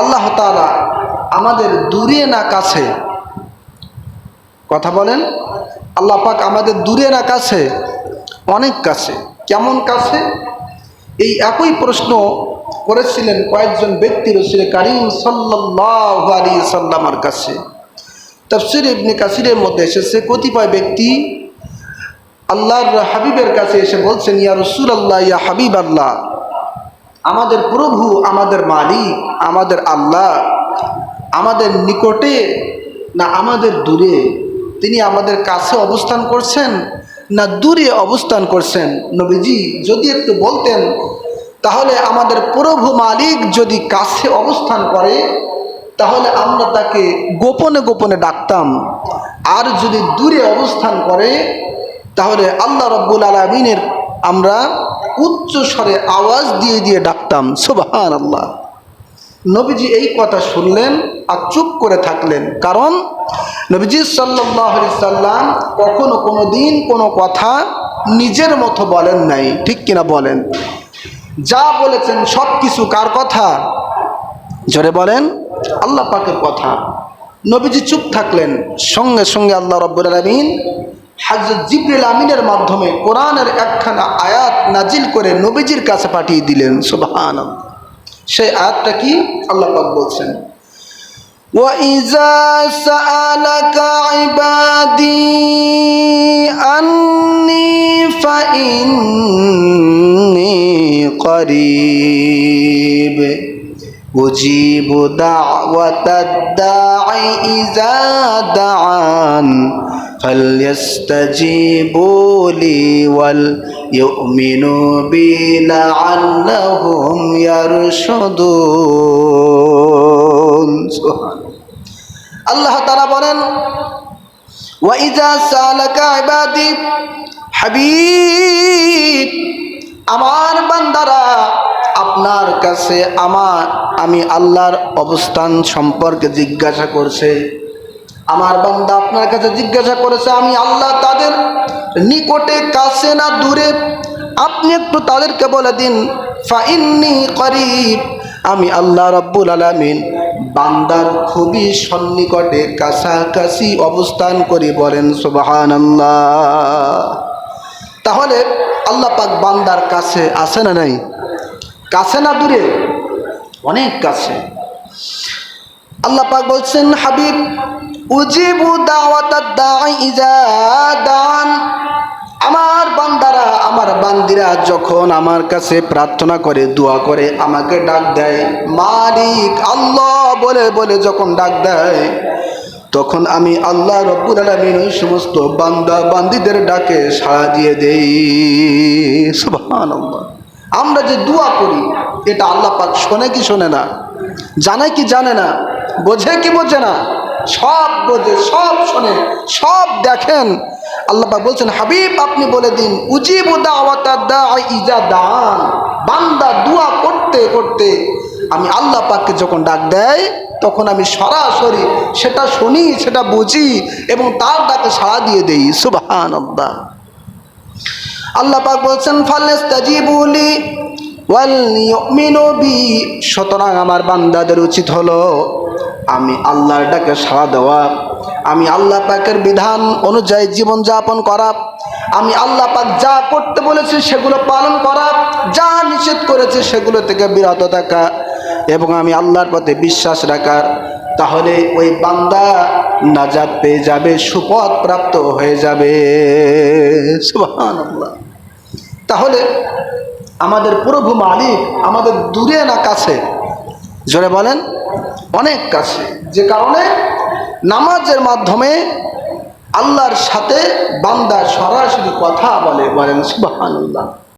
আল্লাহ তাআলা আমাদের দূরে না কাছে, কথা বলেন, আল্লাহ পাক আমাদের দূরে না কাছে, অনেক কাছে। কেমন কাছে? এই একই প্রশ্ন করেছিলেন কয়েকজন ব্যক্তি রসিল কারিম সাল্লাহ আলী সাল্লামার কাছে। তফসির ইবনে কাসিরের মধ্যে এসেছে, কতিপয় ব্যক্তি আল্লাহর হাবিবের কাছে এসে বলছেন, ইয়া রসুল আল্লাহ ইয়া হাবিব আল্লাহ আমাদের প্রভু, আমাদের মালিক, আমাদের আল্লাহ, আমাদের নিকটে না আমাদের দূরে। তিনি আমাদের কাছে অবস্থান করছেন না দূরে অবস্থান করছেন? নবীজি, যদি একটু বলতেন, তাহলে আমাদের প্রভু মালিক যদি কাছে অবস্থান করে, তাহলে আমরা তাকে গোপনে গোপনে ডাকতাম। আর যদি দূরে অবস্থান করে, তাহলে আল্লাহ রব্বুল আলমিনের আমরা উচ্চ স্বরে আওয়াজ দিয়ে দিয়ে ডাকতাম সুবাহান আল্লাহ নবীজি এই কথা শুনলেন আর চুপ করে থাকলেন। কারণ নবীজি সাল্লাহ সাল্লাম কখনো কোনো দিন কোনো কথা নিজের মতো বলেন নাই। ঠিক কিনা বলেন? যা বলেছেন সব কিছু কার কথা? জোরে বলেন, আল্লাহ পাকের কথা। নবীজি চুপ থাকলেন। সঙ্গে সঙ্গে আল্লাহ রব্বুল আলমিন হাজরত জিবরিল আমিনের মাধ্যমে কোরআনের একখানা আয়াত নাজিল করে নবীজির কাছে পাঠিয়ে দিলেন সুবহান সেই আয়াতটা কি আল্লাহ পাক বলছেন وَإِذَا سَأَلَكَ عِبَادِي أَنِّي فَإِنِّي قَرِيبٌ أُجِيبُ دَعْوَةَ الدَّاعِ إِذَا دَعَانِ فَلْيَسْتَجِيبُوا لِي وَلْيُؤْمِنُوا بِي لَعَلَّهُمْ يَرْشُدُونَ আল্লাহ তারা বলেন ওয়াইজা সালাকা ইবাদি হাবিব আমার বান্দারা আপনার কাছে আমার আমি আল্লাহর অবস্থান সম্পর্কে জিজ্ঞাসা করছে আমার বান্দা আপনার কাছে জিজ্ঞাসা করেছে, আমি আল্লাহ তাদের নিকটে, কাছে না দূরে, আপনি একটু তাদেরকে বলে দিন। ফাইন্নি করিব। আমি আল্লাহ রব্বুল আলমিন বান্দার খুবই সন্নিকটে, কাছাকাছি অবস্থান করি বলেন সুবাহান তাহলে আল্লাহ পাক বান্দার কাছে আছে না নাই? কাছে না দূরে? অনেক কাছে। আল্লাহ পাক বলছেন, হাবিব উজিবু দাওয়াতাদ দাঈ ইজা দান। আমার বান্দারা, আমার বান্দিরা যখন আমার কাছে প্রার্থনা করে, দোয়া করে, আমাকে ডাক দেয়, মালিক আল্লাহ বলে বলে যখন ডাক দেয়, তখন আমি আল্লাহ রব্বুল আলমিন ওই সমস্ত বান্দা, বান্দিদের ডাকে সাড়া দিয়ে দেই। আমরা যে দোয়া করি, এটা আল্লাহ পাক শোনে কি শোনে না? জানে কি জানে না? বোঝে কি বোঝে না? সব বোঝে, সব শোনে, সব দেখেন। আল্লাহ বলছেন, হাবিব, আপনি বলে দিন, উজিব দান। বান্দা দোয়া করতে করতে আমি আল্লাহ পাককে যখন ডাক দেয় তখন আমি সরাসরি সেটা শুনি, সেটা বুঝি এবং তার ডাকে সাড়া দিয়ে দেই। সুবাহান আল্লাহ পাক বলছেন ফালেস তাজিবুলি বি সুতরাং আমার বান্দাদের উচিত হলো, আমি আল্লাহর ডাকে সাড়া দেওয়া, আমি আল্লাহ পাকের বিধান অনুযায়ী জীবনযাপন করা, আমি আল্লাহ পাক যা করতে বলেছি সেগুলো পালন করা, যা নিষেধ করেছে সেগুলো থেকে বিরত থাকা, এবং আমি আল্লাহর পথে বিশ্বাস রাখার তাহলে ওই বান্দা নাজাদ পেয়ে যাবে, সুপথ প্রাপ্ত হয়ে যাবে। তাহলে আমাদের প্রভু মালিক আমাদের দূরে না কাছে। জোরে বলেন, অনেক কাছে। যে কারণে নামাজের মাধ্যমে আল্লাহর সাথে বান্দা সরাসরি কথা বলে, বলেন সুবাহ